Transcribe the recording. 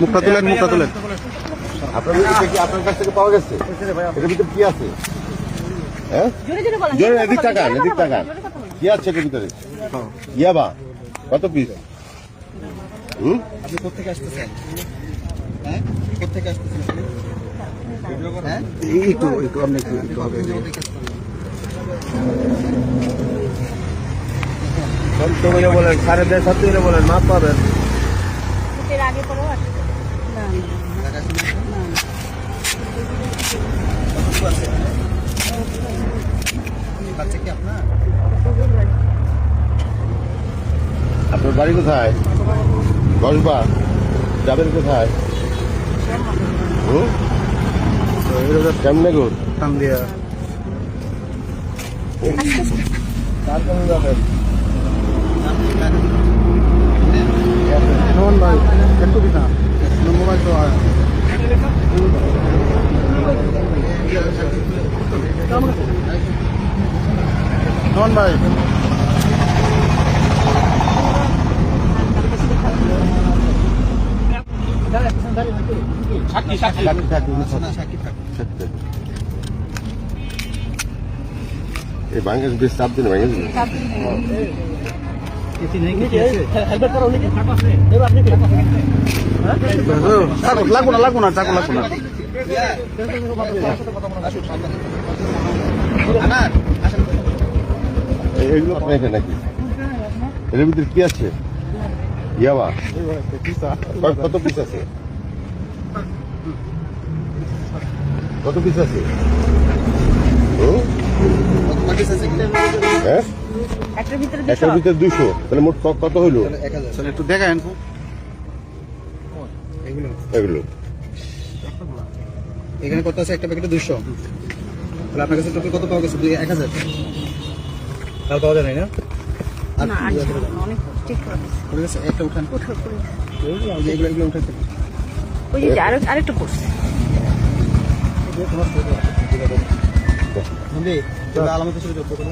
মুখটা তুলেন মুখটা তুলেন। আপনার কি আপনার কাছ থেকে পাওয়া গেছে? এটার ভিতরে কি আছে? হ্যাঁ? জোরে এদিক তাকান এদিক তাকান। কি আছে এটার ভিতরে? ইয়াবা কত পিস হুম? আপনি কোথেকে আসতেছেন? হ্যাঁ? কোথেকে আসতেছেন হ্যাঁ? একটু একটু আপনি একটু একটু হবে। বলেন সাড়ে দেড় বলে বলেন মাপ পাবেন। না আপনার আপনার বাড়ি কোথায়? কসবা যাবেন কোথায়? হুম? কেমনে গুড় দিয়া কার কেমন যাবেন? নন ভাই একটু দিতা মোবাইল তো নন ভাই সাক্ষী এই বাংলাদেশ বেশ চাপ দিন। বাংলাদেশ এর ভিতরে কি আছে ইয়াবা কত পিস আছে কত পিস আছে হুম? কত পাকিস আছে হ্যাঁ একটার ভিতরে একটার ভিতরে দুশো। তাহলে মোট কত হাজার। একটু দেখান এগুলো। এগুলো। এখানে কত আছে? একটা প্যাকেটে তাহলে আপনার কাছে টোটাল কত পাওয়া গেছে? দুই এক হাজার। তাহলে পাওয়া যায় না? আর না আর অনেক ঠিক করে একটা উঠান। এগুলো এগুলো উঠাতে ওই যে আরেক আরেকটু পড়ছে নন্দী আলামত শুরু করতে